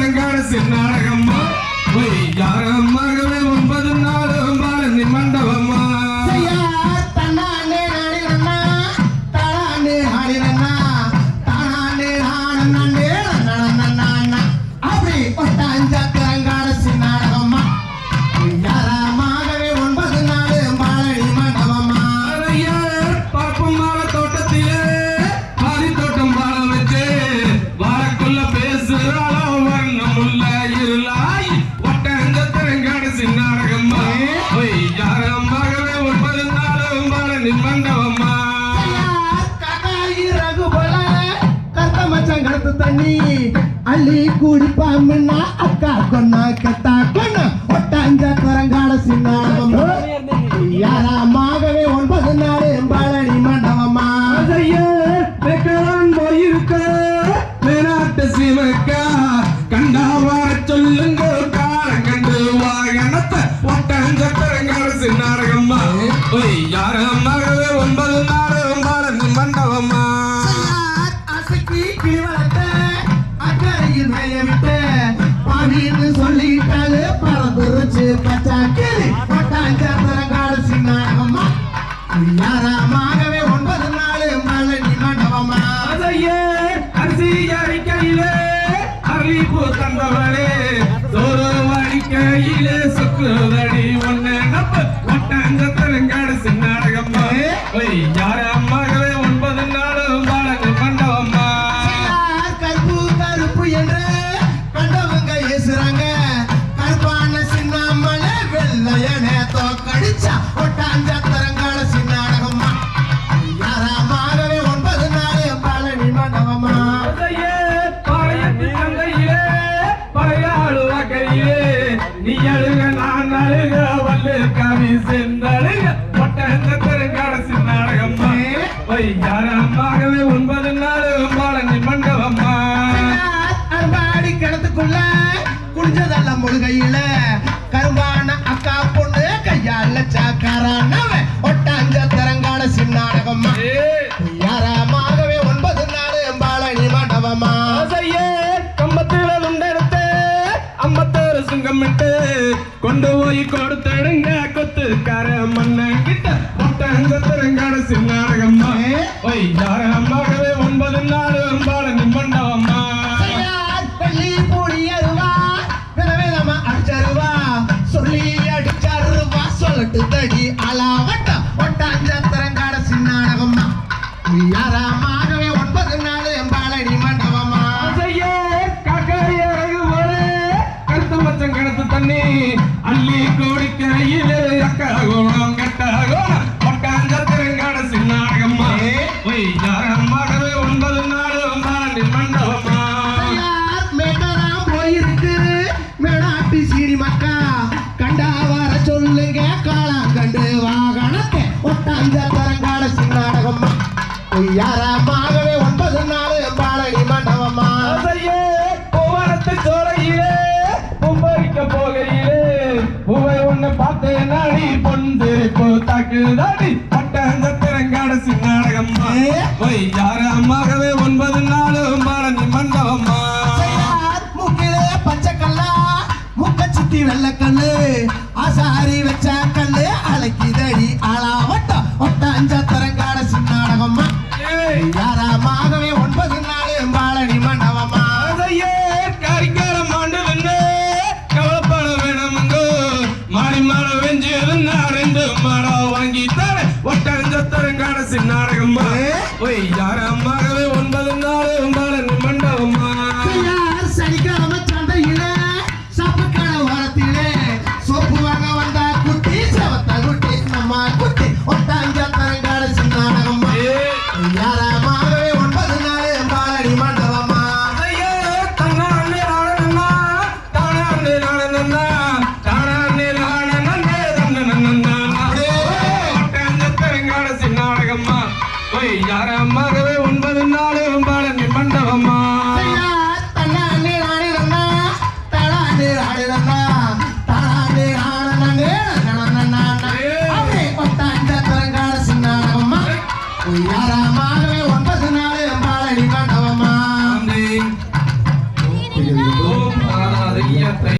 ஒட்டாஞ்சத்தரங்கடசி நாடகம்மா யாரம்மா தண்ணி அள்ளி குடிப்பாமின்னா அக்கா கொன்னா கெத்தா கொன்னா ஒட்டாஞ்ச குரங்காட சின்னாடகம் யாராமாகவே ஒன்பது நாள் பழனி மண்டபமா அதையே வெக்கலான் போயிருக்க மேனாட்டு சிவக்கா கண்டா வர சொல்லுங்க கண்டு வாகனத்தை ஒட்டாஞ்ச நாடகம்மா சின்னாரகம்மா ஒன்பது பாவின்னு சொல்லிட்டாலே பறந்துருச்சு பச்சா கிளி ஒட்டாஞ்ச குரங்காட சின்னாடகமா யாராமாகவே ஒன்பது நாள் பழனி மண்டபமா அதையே அரிசி அடிக்கையிலே அறிவிப்பு தந்தவளே சோறு அடிக்கையிலே சுக்குதடி ஒண்ணு. நம்ப ஒட்டஞ்சத்திரங்காடு நாடகம்மா யாரம்மாகவே யாரம்மாகவே ஒன்பது நாளும் வாழ மண்டபம்மா. அரும்பாடி கிணத்துக்குள்ள குடிஞ்சதெல்லாம் முழுகையில கரும்பான அக்கா பொண்ணு கையால சாக்காரானவ ஒட்டாஞ்ச தரங்கால சின்னாடகம்மா யாராமாகவே ஒன்பது நாள் பாலனி மண்டபமா ஆசையே கம்பத்துல உண்டெடுத்து அம்பத்தோரு சுங்கமிட்டு கொண்டு போய் கொடுத்துடுங்க கொத்துக்கார மன்னன் கிட்ட. ஒட்டஞ்சத்திரங்காடு நாடகம்மா ஒய் யாரம்மாகவே ஒன்பது நாளும் பாலனி மண்டபம்மா பள்ளி பூடி அருவா விதவிதமா அடிச்சருவா. சொல்லி அடிச்சருவா சொல்லட்டு தடி அலாவட்ட. ஒட்டாஞ்ச தரங்காட சின்னாடகம்மா யாராமாகவே ஒன்பது நாள் பாலனி யாராமாகவே ஒன்பது நாள் பாலனி மண்டபமா? ஆசையே பூவரத்து சோலையிலே பூம்பறிக்க போகையிலே. பூவை ஒண்ணு பார்த்தேன் நாடி பொந்து தாக்குதாடி. பட்டாஞ்சத்திரங்காடு நாடகம்மா ஒய் யாரம்மாகவே ஒன்பது நாளும் பாலனி மண்டபம்மா செய்யார் மூக்கிலே பச்சைக்கல்லா முக்க சுத்தி வெள்ளக்கல்லு ஆசாரி வச்ச கல்லு அழைக்குதடி ஆளாவட்ட. ஒட்டாஞ்ச தரங்காட ஒட்டஞ்சத்திரங்காடு நாடகம்மா ஒய் யாரம்மாகவே ஒய் யார மக